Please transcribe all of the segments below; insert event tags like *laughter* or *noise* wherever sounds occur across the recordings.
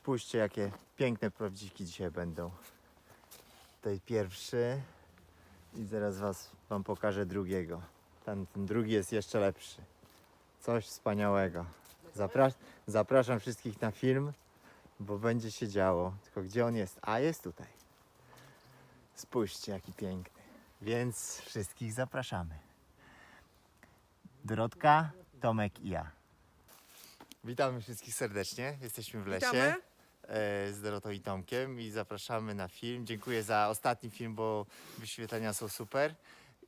Spójrzcie, jakie piękne prawdziwki dzisiaj będą. Tutaj pierwszy i zaraz was, wam pokażę drugiego. Ten, ten drugi jest jeszcze lepszy. Coś wspaniałego. Zapra zapraszam wszystkich na film, bo będzie się działo. Tylko gdzie on jest? A jest tutaj. Spójrzcie, jaki piękny. Więc wszystkich zapraszamy. Dorotka, Tomek i ja. Witamy wszystkich serdecznie. Jesteśmy w lesie Witamy. E, z Dorotą i Tomkiem i zapraszamy na film. Dziękuję za ostatni film, bo wyświetlenia są super.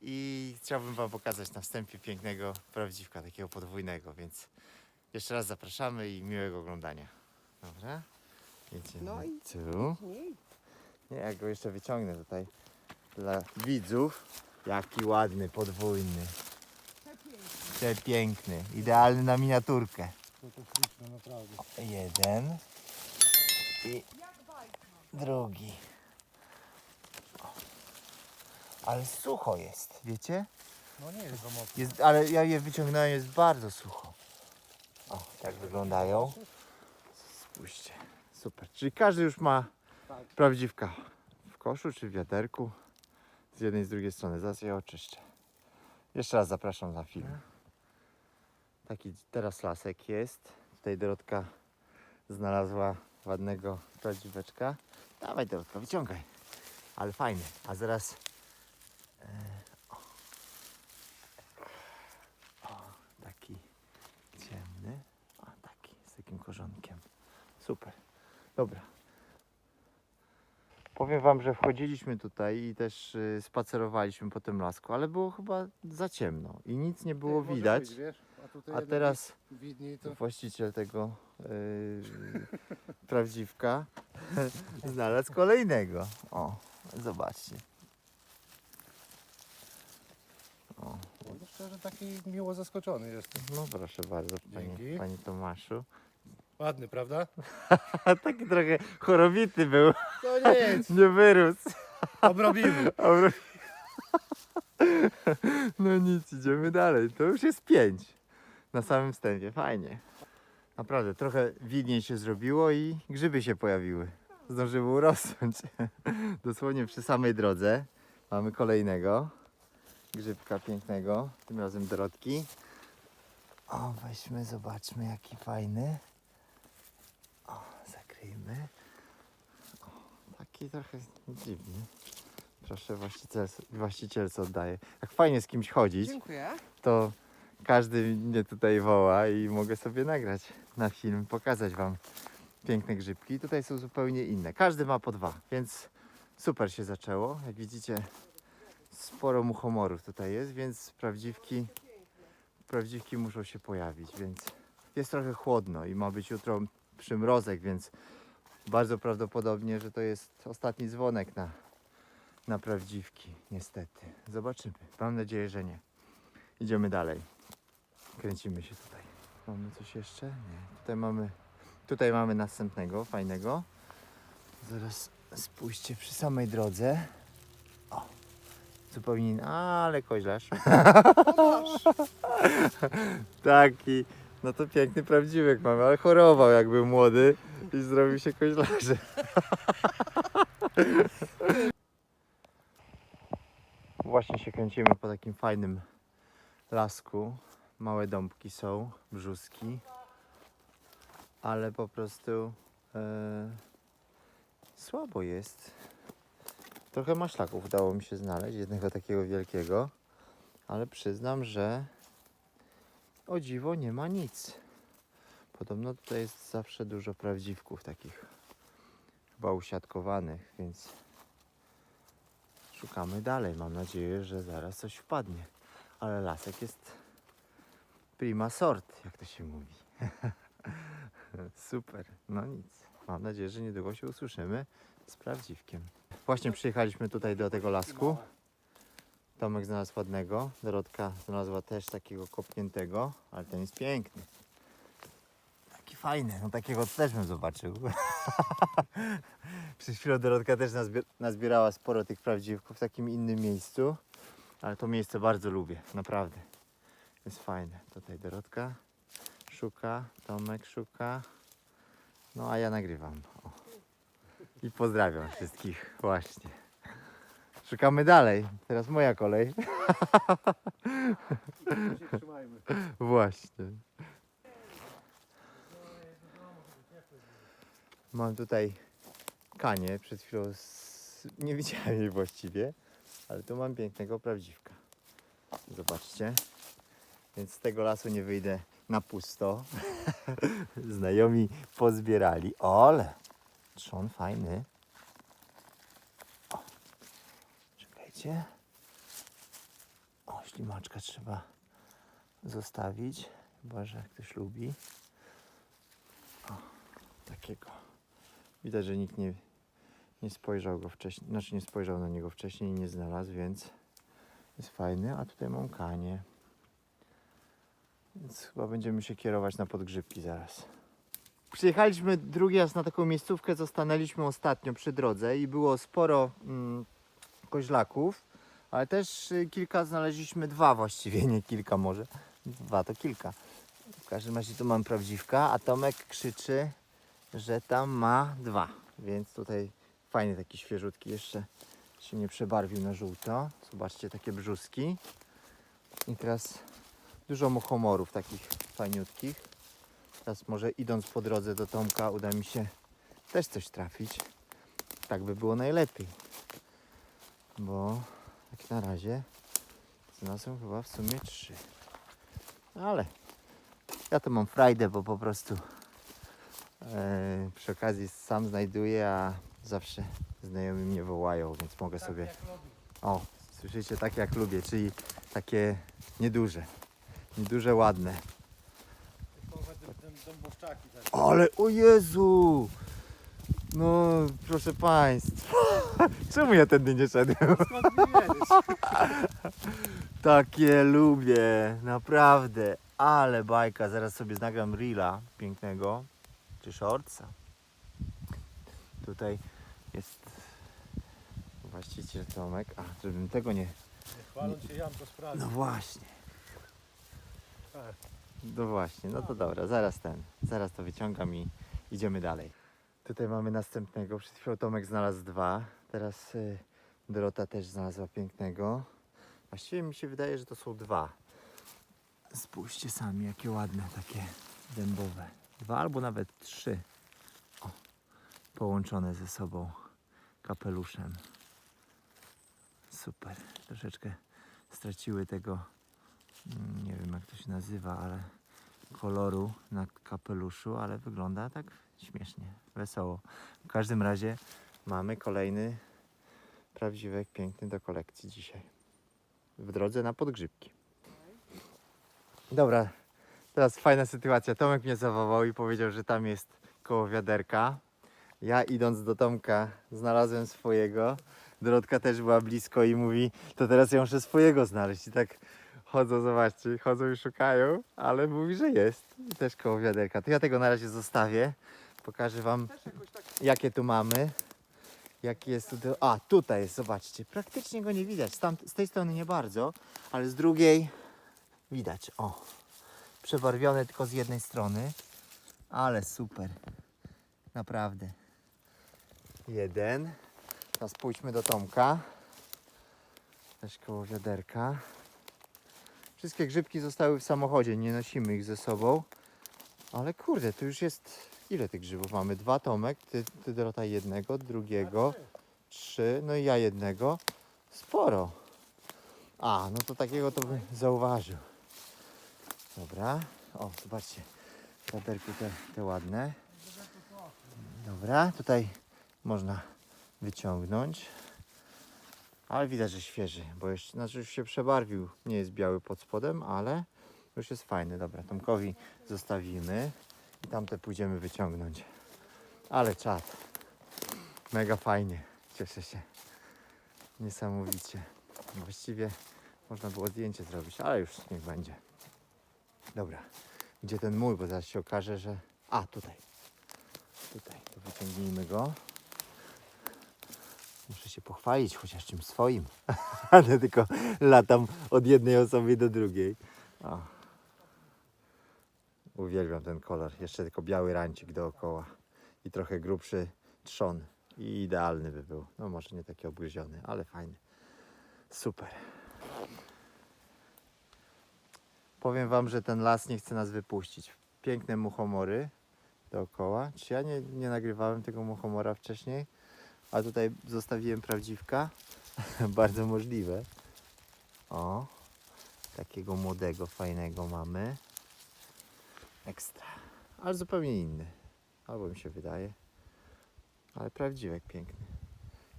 I chciałbym Wam pokazać na wstępie pięknego prawdziwka, takiego podwójnego, więc jeszcze raz zapraszamy i miłego oglądania. Dobra? Jedziemy No i- tu. Nie, Nie, ja go jeszcze wyciągnę tutaj dla widzów. Jaki ładny, podwójny. Przepiękny, idealny na miniaturkę. To naprawdę. Jeden i drugi. Ale sucho jest, wiecie? No nie jest za mocno. Jest, ale ja je wyciągnąłem, jest bardzo sucho. O, tak wyglądają. Spójrzcie, super. Czyli każdy już ma Tak. prawdziwka w koszu czy w wiaderku. Z jednej i z drugiej strony. Zaraz je oczyszczę. Jeszcze raz zapraszam na film. Taki teraz lasek jest. Tutaj Dorotka znalazła ładnego prawdziweczka. Dawaj Dorotka, wyciągaj. Ale fajny. A zaraz e, o, taki ciemny. O, taki z takim korzonkiem. Super. Dobra. Powiem wam, że wchodziliśmy tutaj i też y, spacerowaliśmy po tym lasku, ale było chyba za ciemno i nic nie było może widać. Być, wiesz? A, tutaj A jednak teraz jest Widniej to. właściciel tego yy, *laughs* prawdziwka *laughs* znalazł kolejnego. O, zobaczcie. O, No, szczerze taki miło zaskoczony jestem. no proszę bardzo, panie, Dzięki. panie Tomaszu. Ładny, prawda? *laughs* Taki trochę chorowity był, To nic, *laughs* nie wyrósł. obrobimy. Dobra. No nic, idziemy dalej. To już jest pięć. Na samym wstępie, fajnie. Naprawdę, trochę widniej się zrobiło i grzyby się pojawiły. Zdążyły urosnąć. *laughs* Dosłownie przy samej drodze mamy kolejnego grzybka pięknego, tym razem Dorotki. O, weźmy, zobaczmy jaki fajny. O, zakryjmy. O, taki trochę dziwny. Proszę właściciel, właścicielce oddaję. Jak fajnie z kimś chodzić, dziękuję. to każdy mnie tutaj woła i mogę sobie nagrać na film, pokazać Wam piękne grzybki. Tutaj są zupełnie inne. Każdy ma po dwa, więc super się zaczęło. Jak widzicie, sporo muchomorów tutaj jest, więc prawdziwki, prawdziwki muszą się pojawić, więc jest trochę chłodno i ma być jutro przymrozek, więc bardzo prawdopodobnie, że to jest ostatni dzwonek na, na prawdziwki, niestety. Zobaczymy. Mam nadzieję, że nie. Idziemy dalej. Kręcimy się tutaj. Mamy coś jeszcze? Nie. Tutaj mamy, tutaj mamy następnego, fajnego. Zaraz spójrzcie przy samej drodze. O, zupełnie ale koźlarz. *laughs* Taki, no to piękny prawdziwek mamy, ale chorował jak był młody i zrobił się koźlarzem. *laughs* Właśnie się kręcimy po takim fajnym lasku. Małe dąbki są, brzuski, ale po prostu e, słabo jest. Trochę maślaków udało mi się znaleźć, jednego takiego wielkiego, ale przyznam, że o dziwo nie ma nic. Podobno tutaj jest zawsze dużo prawdziwków takich chyba usiadkowanych, więc szukamy dalej. Mam nadzieję, że zaraz coś wpadnie. Ale lasek jest prima sort, jak to się mówi. *laughs* Super, no nic. Mam nadzieję, że niedługo się usłyszymy z prawdziwkiem. Właśnie przyjechaliśmy tutaj do tego lasku. Tomek znalazł ładnego, Dorotka znalazła też takiego kopniętego, ale ten jest piękny. Taki fajny, no takiego też bym zobaczył. *laughs* Przez chwilę Dorotka też nazbier- nazbierała sporo tych prawdziwków w takim innym miejscu, ale to miejsce bardzo lubię, naprawdę. Jest fajne. Tutaj Dorotka szuka, Tomek szuka. No a ja nagrywam. O. I pozdrawiam wszystkich. Właśnie. Szukamy dalej. Teraz moja kolej. *laughs* Właśnie. Mam tutaj kanię. Przed chwilą z... nie widziałem jej właściwie, ale tu mam pięknego prawdziwka. Zobaczcie. Więc z tego lasu nie wyjdę na pusto. *laughs* Znajomi pozbierali. Ole! Trzon fajny. O. Czekajcie. O, ślimaczka trzeba zostawić, chyba że ktoś lubi. O, takiego. Widać, że nikt nie, nie spojrzał go wcześniej, znaczy nie spojrzał na niego wcześniej i nie znalazł, więc jest fajny. A tutaj mam kanie. Więc chyba będziemy się kierować na podgrzybki zaraz. Przyjechaliśmy drugi raz na taką miejscówkę, co stanęliśmy ostatnio przy drodze i było sporo mm, koźlaków, ale też y, kilka znaleźliśmy, dwa właściwie, nie kilka może. Dwa to kilka. W każdym razie tu mam prawdziwka, a Tomek krzyczy, że tam ma dwa. Więc tutaj fajny taki świeżutki, jeszcze się nie przebarwił na żółto. Zobaczcie, takie brzuski. I teraz dużo muchomorów takich fajniutkich. Teraz może idąc po drodze do Tomka uda mi się też coś trafić. Tak by było najlepiej. Bo jak na razie znalazłem chyba w sumie trzy. Ale ja to mam frajdę, bo po prostu e, przy okazji sam znajduję, a zawsze znajomi mnie wołają, więc mogę sobie... O, słyszycie, tak jak lubię, czyli takie nieduże. Nieduże, ładne. Ale o Jezu! No, proszę Państwa. *laughs* Czemu ja tędy nie szedłem? *laughs* Takie lubię, naprawdę. Ale bajka, zaraz sobie nagram reela pięknego, czy shortsa. Tutaj jest właściciel Tomek. A, żebym tego nie... Nie chwaląc się. No właśnie. No właśnie, no to dobra, zaraz ten, zaraz to wyciągam i idziemy dalej. Tutaj mamy następnego, przed chwilą Tomek znalazł dwa, teraz y, Dorota też znalazła pięknego. Właściwie mi się wydaje, że to są dwa. Spójrzcie sami, jakie ładne, takie dębowe. Dwa albo nawet trzy. O, połączone ze sobą kapeluszem. Super, troszeczkę straciły tego nie wiem jak to się nazywa, ale koloru na kapeluszu, ale wygląda tak śmiesznie, wesoło. W każdym razie mamy kolejny prawdziwek piękny do kolekcji dzisiaj. W drodze na podgrzybki. Dobra, teraz fajna sytuacja. Tomek mnie zawołał i powiedział, że tam jest koło wiaderka. Ja idąc do Tomka znalazłem swojego. Dorotka też była blisko i mówi, to teraz ja muszę swojego znaleźć. I tak chodzą, zobaczcie, chodzą i szukają, ale mówi, że jest. I też koło wiaderka. To ja tego na razie zostawię. Pokażę Wam, jakie tu mamy. Jaki jest tutaj. A, tutaj jest, zobaczcie. Praktycznie go nie widać. Tam, z tej strony nie bardzo, ale z drugiej widać. O, przebarwione tylko z jednej strony. Ale super. Naprawdę. Jeden. Teraz pójdźmy do Tomka. Też koło wiaderka. Wszystkie grzybki zostały w samochodzie, nie nosimy ich ze sobą. Ale kurde, tu już jest. Ile tych grzybów mamy? Dwa Tomek, ty, ty Dorota jednego, drugiego, trzy, no i ja jednego. Sporo. A, no to takiego to bym zauważył. Dobra. O, zobaczcie. Wiaderku te, te ładne. Dobra, tutaj można wyciągnąć. Ale widać, że świeży, bo jeszcze, znaczy już się przebarwił. Nie jest biały pod spodem, ale już jest fajny. Dobra, Tomkowi zostawimy i tamte pójdziemy wyciągnąć. Ale czad. Mega fajnie. Cieszę się. Niesamowicie. Właściwie można było zdjęcie zrobić, ale już niech będzie. Dobra. Gdzie ten mój, bo zaraz się okaże, że... A, tutaj. Tutaj. To wyciągnijmy go. Muszę się pochwalić chociaż czymś swoim. *laughs* Ale tylko latam od jednej osoby do drugiej. O. Uwielbiam ten kolor. Jeszcze tylko biały rancik dookoła. i trochę grubszy trzon. I idealny by był. No może nie taki obgryziony, ale fajny. Super. Powiem wam, że ten las nie chce nas wypuścić. Piękne muchomory dookoła. Czy ja nie, nie nagrywałem tego muchomora wcześniej? A tutaj zostawiłem prawdziwka. *laughs* Bardzo możliwe. O, takiego młodego, fajnego mamy. Ekstra. Ale zupełnie inny. Albo mi się wydaje. Ale prawdziwek piękny.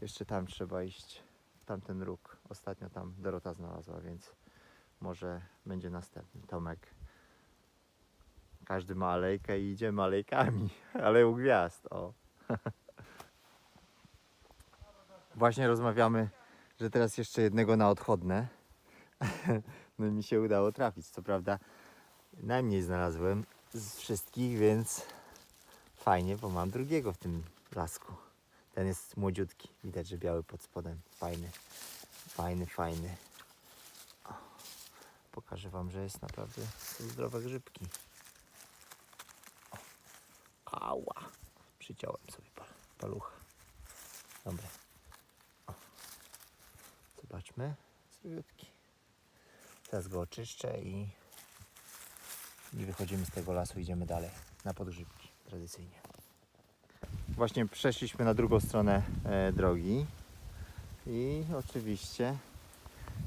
Jeszcze tam trzeba iść. Tamten róg. Ostatnio tam Dorota znalazła, więc może będzie następny. Tomek. Każdy ma alejkę i idziemy alejkami. *laughs* Ale u gwiazd. O. *laughs* Właśnie rozmawiamy, że teraz jeszcze jednego na odchodne. *laughs* No i mi się udało trafić. Co prawda najmniej znalazłem z wszystkich, więc fajnie, bo mam drugiego w tym lasku. Ten jest młodziutki. Widać, że biały pod spodem. Fajny, fajny, fajny. O, pokażę Wam, że jest naprawdę zdrowe grzybki. O, ała. Przyciąłem sobie pal- palucha. Dobra. Zdrowiutki. Teraz go oczyszczę i, i wychodzimy z tego lasu, idziemy dalej na podgrzybki tradycyjnie. Właśnie przeszliśmy na drugą stronę e, drogi i oczywiście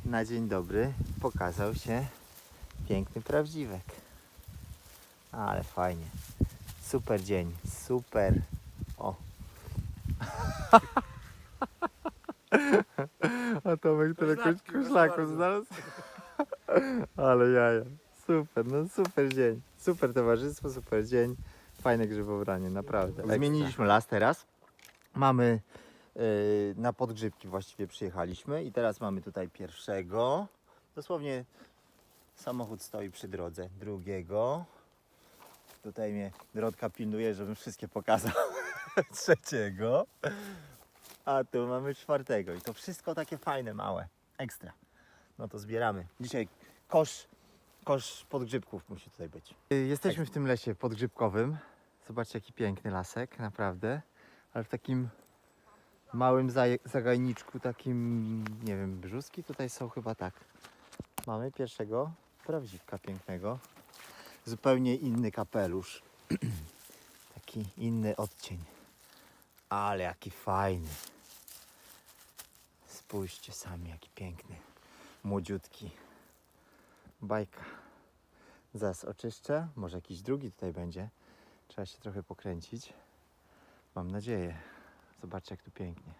na dzień dobry pokazał się piękny prawdziwek. Ale fajnie. Super dzień, super. O. *laughs* Tomek tyle Koźlaki, proszę koślaków bardzo. znalazł. *laughs* Ale jaja. Super, no super dzień. Super towarzystwo, super dzień. Fajne grzybobranie, naprawdę. Zmieniliśmy las teraz. Mamy yy, na podgrzybki właściwie przyjechaliśmy i teraz mamy tutaj pierwszego. Dosłownie samochód stoi przy drodze. Drugiego. Tutaj mnie Drodka pilnuje, żebym wszystkie pokazał. *laughs* Trzeciego. A tu mamy czwartego. I to wszystko takie fajne, małe. Ekstra. No to zbieramy. Dzisiaj kosz, kosz podgrzybków musi tutaj być. Jesteśmy w tym lesie podgrzybkowym. Zobaczcie jaki piękny lasek, naprawdę. Ale w takim małym zagajniczku, takim, nie wiem, brzuski tutaj są chyba tak. Mamy pierwszego prawdziwka pięknego. Zupełnie inny kapelusz. *clears throat* Taki inny odcień. Ale jaki fajny. Spójrzcie sami, jaki piękny. Młodziutki. Bajka. Zaraz oczyszczę. Może jakiś drugi tutaj będzie. Trzeba się trochę pokręcić. Mam nadzieję. Zobaczcie, jak tu pięknie.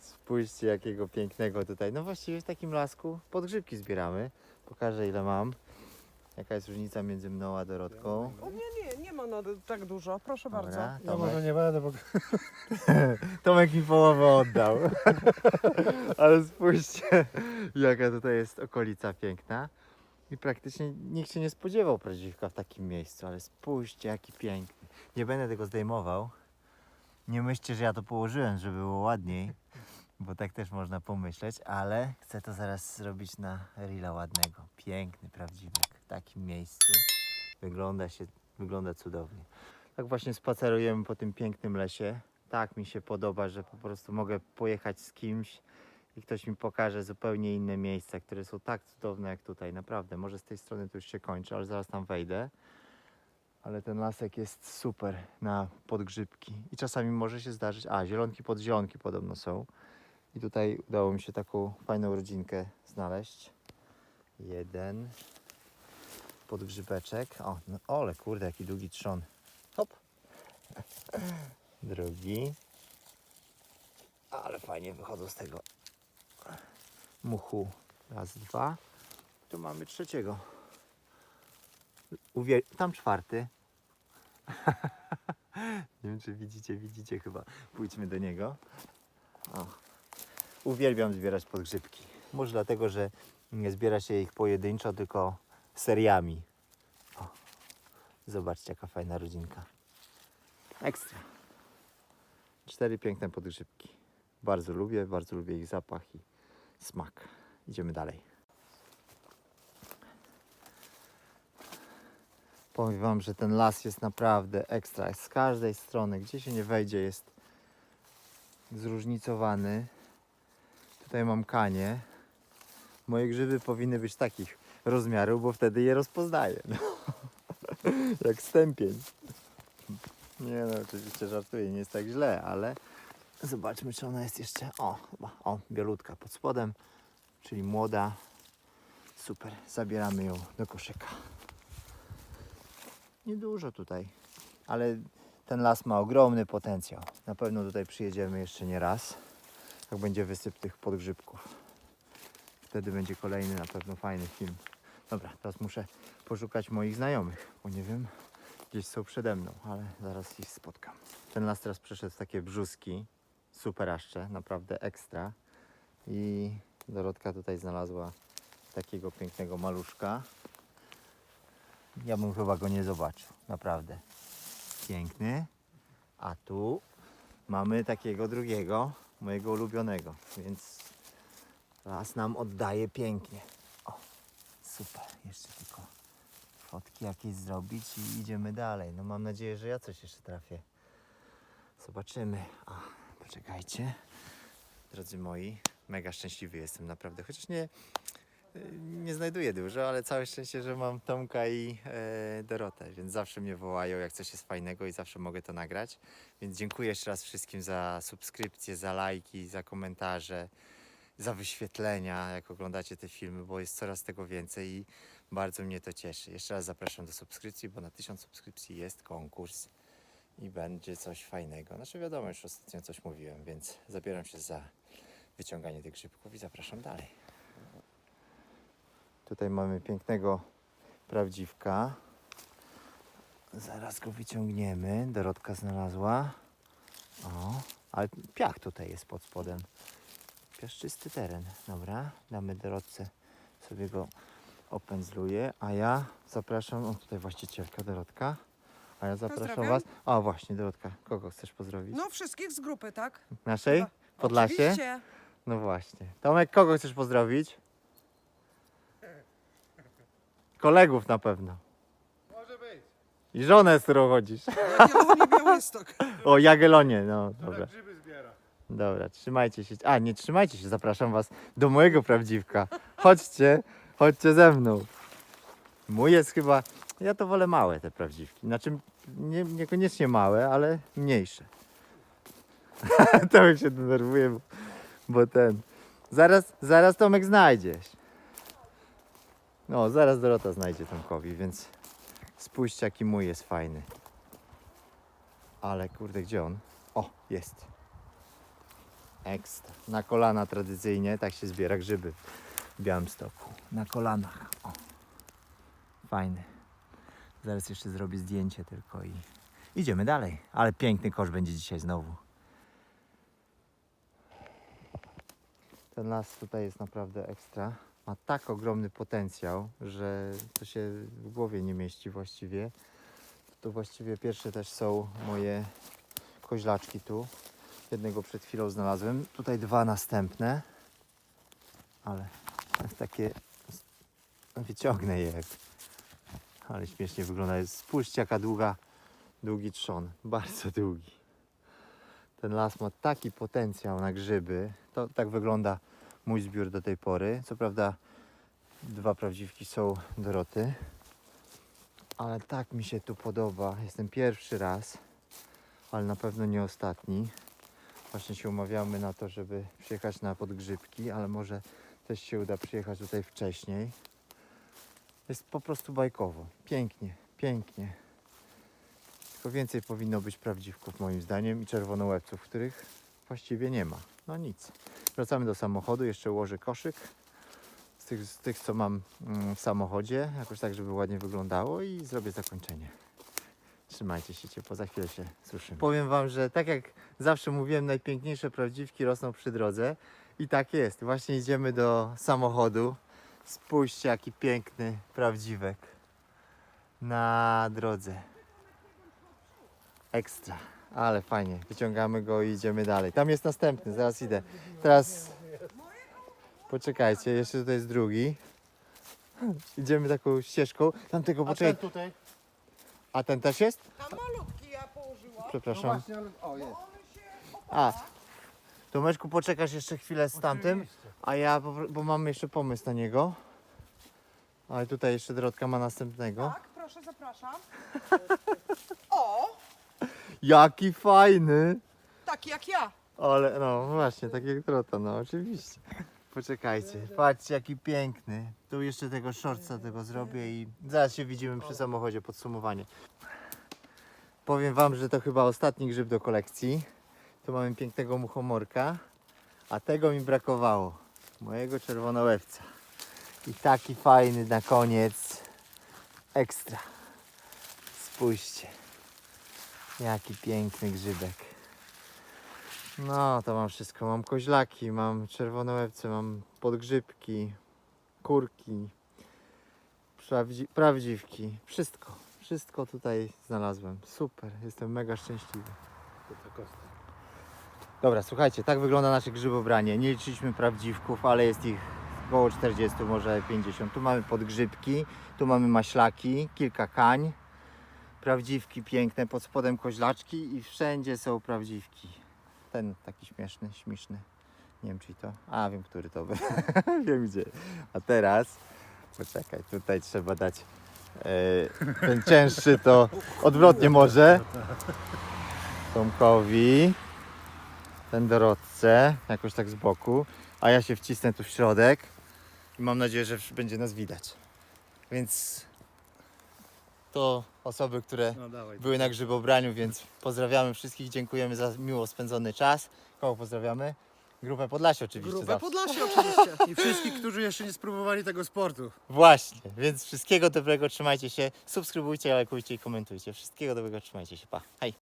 Spójrzcie, jakiego pięknego tutaj. No właściwie w takim lasku podgrzybki zbieramy. Pokażę, ile mam. Jaka jest różnica między mną a Dorotką. O nie, nie, na, tak dużo, proszę bardzo. Dobra, Ja Tomek. może nie będę, bo *laughs* Tomek mi połowę oddał. *laughs* Ale spójrzcie, jaka tutaj jest okolica piękna. I praktycznie nikt się nie spodziewał prawdziwka w takim miejscu, ale spójrzcie, jaki piękny. Nie będę tego zdejmował. Nie myślcie, że ja to położyłem, żeby było ładniej, bo tak też można pomyśleć, ale chcę to zaraz zrobić na rila ładnego. Piękny prawdziwek w takim miejscu. Wygląda się, wygląda cudownie. Tak właśnie spacerujemy po tym pięknym lesie. Tak mi się podoba, że po prostu mogę pojechać z kimś i ktoś mi pokaże zupełnie inne miejsca, które są tak cudowne jak tutaj. Naprawdę, może z tej strony to już się kończy, ale zaraz tam wejdę. Ale ten lasek jest super na podgrzybki. I czasami może się zdarzyć. A, zielonki pod zielonki podobno są. I tutaj udało mi się taką fajną rodzinkę znaleźć. Jeden podgrzybeczek. O, no ole kurde, jaki długi trzon. Hop. Drugi. Ale fajnie wychodzą z tego muchu. Raz, dwa. Tu mamy trzeciego. Tam czwarty. *laughs* Nie wiem, czy widzicie, widzicie chyba. Pójdźmy do niego. O. Uwielbiam zbierać podgrzybki. Może dlatego, że nie zbiera się ich pojedynczo, tylko seriami. O. Zobaczcie, jaka fajna rodzinka. Ekstra. Cztery piękne podgrzybki. Bardzo lubię, bardzo lubię ich zapach i smak. Idziemy dalej. Powiem wam, że ten las jest naprawdę ekstra. Z każdej strony, gdzie się nie wejdzie, jest zróżnicowany. Tutaj mam kanie. Moje grzyby powinny być takich rozmiarów, bo wtedy je rozpoznaję. No. *laughs* Jak stępień. Nie no, oczywiście żartuję, nie jest tak źle, ale zobaczmy, czy ona jest jeszcze. O, o, bielutka pod spodem, czyli młoda. Super, zabieramy ją do koszyka. Niedużo tutaj, ale ten las ma ogromny potencjał. Na pewno tutaj przyjedziemy jeszcze nie raz, jak będzie wysyp tych podgrzybków. Wtedy będzie kolejny na pewno fajny film. Dobra, teraz muszę poszukać moich znajomych, bo nie wiem, gdzieś są przede mną, ale zaraz ich spotkam. Ten las teraz przeszedł w takie brzuski, superaszcze, naprawdę ekstra. I Dorotka tutaj znalazła takiego pięknego maluszka. Ja bym chyba go nie zobaczył, naprawdę. Piękny. A tu mamy takiego drugiego, mojego ulubionego, więc las nam oddaje pięknie. Super. Jeszcze tylko fotki jakieś zrobić i idziemy dalej. No mam nadzieję, że ja coś jeszcze trafię. Zobaczymy. A, poczekajcie. Drodzy moi, mega szczęśliwy jestem naprawdę. Chociaż nie, nie znajduję dużo, ale całe szczęście, że mam Tomka i e, Dorotę, więc zawsze mnie wołają, jak coś jest fajnego i zawsze mogę to nagrać. Więc dziękuję jeszcze raz wszystkim za subskrypcje, za lajki, za komentarze, za wyświetlenia, jak oglądacie te filmy, bo jest coraz tego więcej i bardzo mnie to cieszy. Jeszcze raz zapraszam do subskrypcji, bo na 1000 subskrypcji jest konkurs i będzie coś fajnego. Znaczy wiadomo, już ostatnio coś mówiłem, więc zabieram się za wyciąganie tych grzybków i zapraszam dalej. Tutaj mamy pięknego prawdziwka. Zaraz go wyciągniemy. Dorotka znalazła. O, ale piach tutaj jest pod spodem. Piaszczysty teren. Dobra, damy Dorotce sobie go opędzluję, a ja zapraszam, o tutaj właścicielka Dorotka, a ja zapraszam Pozdrawiam. Was. O właśnie, Dorotka, kogo chcesz pozdrowić? No wszystkich z grupy, tak? Naszej? Chyba. Podlasie? Oczywiście. No właśnie. Tomek, kogo chcesz pozdrowić? Kolegów na pewno. Może być. I żonę, z którą chodzisz. Jagiellonie Białystok. *laughs* O, Jagelonie, no Dobra. grzyby. Dobra, trzymajcie się. A, nie trzymajcie się, zapraszam was do mojego prawdziwka. Chodźcie, chodźcie ze mną. Mój jest chyba, ja to wolę małe te prawdziwki. Znaczy, nie, niekoniecznie małe, ale mniejsze. *laughs* Tomek się denerwuje, bo, bo ten. Zaraz, zaraz Tomek znajdziesz. No, zaraz Dorota znajdzie Tomkowi, więc spójrzcie jaki mój jest fajny. Ale kurde, gdzie on? O, jest. Ekstra. Na kolana tradycyjnie, tak się zbiera grzyby w Białymstoku. Na kolanach. O. Fajny. Zaraz jeszcze zrobię zdjęcie tylko i idziemy dalej. Ale piękny kosz będzie dzisiaj znowu. Ten las tutaj jest naprawdę ekstra. Ma tak ogromny potencjał, że to się w głowie nie mieści właściwie. To właściwie pierwsze też są moje koźlaczki tu. Jednego przed chwilą znalazłem. Tutaj dwa następne. Ale *laughs* takie. Wyciągnę je. Ale śmiesznie wygląda. Spójrzcie, jaka długa, długi trzon. Bardzo długi. Ten las ma taki potencjał na grzyby. To tak wygląda mój zbiór do tej pory. Co prawda, dwa prawdziwki są Doroty. Ale tak mi się tu podoba. Jestem pierwszy raz, ale na pewno nie ostatni. Właśnie się umawiamy na to, żeby przyjechać na podgrzybki, ale może też się uda przyjechać tutaj wcześniej. Jest po prostu bajkowo. Pięknie, pięknie. Tylko więcej powinno być prawdziwków moim zdaniem i czerwonołebców, których właściwie nie ma. No nic. Wracamy do samochodu, jeszcze ułożę koszyk z tych, z tych co mam mm, w samochodzie, jakoś tak, żeby ładnie wyglądało i zrobię zakończenie. Trzymajcie się ciepło, za chwilę się słyszymy. Powiem Wam, że tak jak zawsze mówiłem, najpiękniejsze prawdziwki rosną przy drodze. I tak jest. Właśnie idziemy do samochodu. Spójrzcie, jaki piękny prawdziwek na drodze. Ekstra. Ale fajnie. Wyciągamy go i idziemy dalej. Tam jest następny, zaraz idę. Teraz poczekajcie, jeszcze tutaj jest drugi. Idziemy taką ścieżką. Tamtego poczekaj. A ten też jest? Malutki ja położyłam. Przepraszam. No właśnie, ale... O, jest. A, Tomeczku, poczekasz jeszcze chwilę z tamtym, Oczywiście. a ja, po, bo mam jeszcze pomysł na niego. Ale tutaj jeszcze Dorotka ma następnego. Tak, proszę, zapraszam. *laughs* O, Jaki fajny! taki jak ja. Ale no właśnie, tak jak Dorota, no oczywiście. Poczekajcie, patrzcie jaki piękny. Tu jeszcze tego shortsa tego zrobię i zaraz się widzimy przy samochodzie, podsumowanie. Powiem wam, że to chyba ostatni grzyb do kolekcji. Tu mamy pięknego muchomorka, a tego mi brakowało. Mojego czerwonołewca. I taki fajny na koniec. Ekstra. Spójrzcie. Jaki piękny grzybek. No, to mam wszystko. Mam koźlaki, mam czerwone łebce, mam podgrzybki, kurki, prawdzi prawdziwki. Wszystko. Wszystko tutaj znalazłem. Super. Jestem mega szczęśliwy. Dobra, słuchajcie, tak wygląda nasze grzybobranie. Nie liczyliśmy prawdziwków, ale jest ich około 40, może 50. Tu mamy podgrzybki, tu mamy maślaki, kilka kań, prawdziwki piękne, pod spodem koźlaczki i wszędzie są prawdziwki. Ten taki śmieszny, śmieszny. Nie wiem, czy to. A, wiem, który to był. *laughs* wiem gdzie. A teraz, poczekaj, tutaj trzeba dać e, ten cięższy to odwrotnie może. Tomkowi ten Dorotce, jakoś tak z boku, a ja się wcisnę tu w środek i mam nadzieję, że będzie nas widać. Więc to osoby, które No dawaj. były na grzybobraniu, więc pozdrawiamy wszystkich, dziękujemy za miło spędzony czas. Kogo pozdrawiamy? Grupę Podlasie oczywiście Grupę zawsze. Podlasie oczywiście. *laughs* I wszystkich, którzy jeszcze nie spróbowali tego sportu. Właśnie, więc wszystkiego dobrego, trzymajcie się, subskrybujcie, lajkujcie i komentujcie. Wszystkiego dobrego, trzymajcie się, pa. Hej!